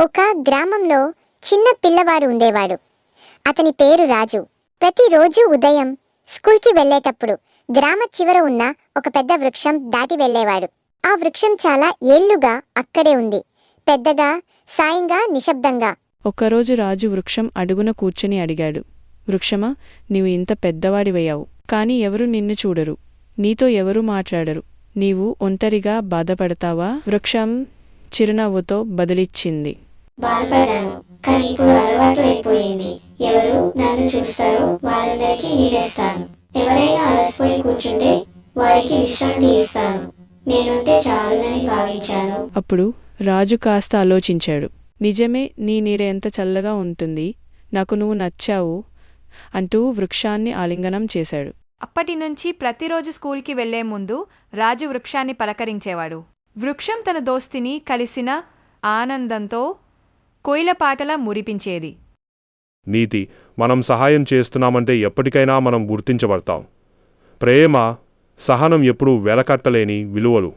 ఒక గ్రామంలో చిన్న పిల్లవాడు ఉండేవాడు. అతని పేరు రాజు. ప్రతిరోజు ఉదయం స్కూల్కి వెళ్ళేటప్పుడు గ్రామ చివర ఉన్న ఒక పెద్ద వృక్షం దాటి వెళ్ళేవాడు. ఆ వృక్షం చాలా ఏళ్ళుగా అక్కడే ఉంది. పెద్దగా సాయంగా నిశ్శబ్దంగా. ఒకరోజు రాజు వృక్షం అడుగున కూర్చుని అడిగాడు. వృక్షమా నీవు ఇంత పెద్దవాడివయ్యావు. కాని ఎవరు నిన్ను చూడరు. నీతో ఎవరు మాట్లాడరు. నీవు ఒంటరిగా బాధపడతావా? వృక్షం చిరునవ్వుతో బదిలిచ్చింది. బాధపడ్డాను. కానీ ఇప్పుడు అలవాటు అయిపోయింది. ఎవరు నన్ను చూస్తారో వారందరికీ నీడేస్తాను ఎవరైనా అలసిపోయి కూర్చుంటే వారికి విశ్రాంతి ఇస్తాను. నేనుంటే చాలునని భావించాను. అప్పుడు రాజు కాస్త ఆలోచించాడు. నిజమే నీ నీడ ఎంత చల్లగా ఉంటుంది. నాకు నువ్వు నచ్చావు అంటూ వృక్షాన్ని ఆలింగనం చేశాడు. అప్పటి నుంచి ప్రతిరోజు స్కూల్కి వెళ్ళే ముందు రాజు వృక్షాన్ని పలకరించేవాడు. వృక్షం తన దోస్తిని కలిసిన ఆనందంతో కోయిలపాకలా మురిపించేది. నీతి మనం సహాయం చేస్తున్నామంటే ఎప్పటికైనా మనం గుర్తించబడతాం. ప్రేమ సహనం ఎప్పుడూ వెలకట్టలేని విలువలు.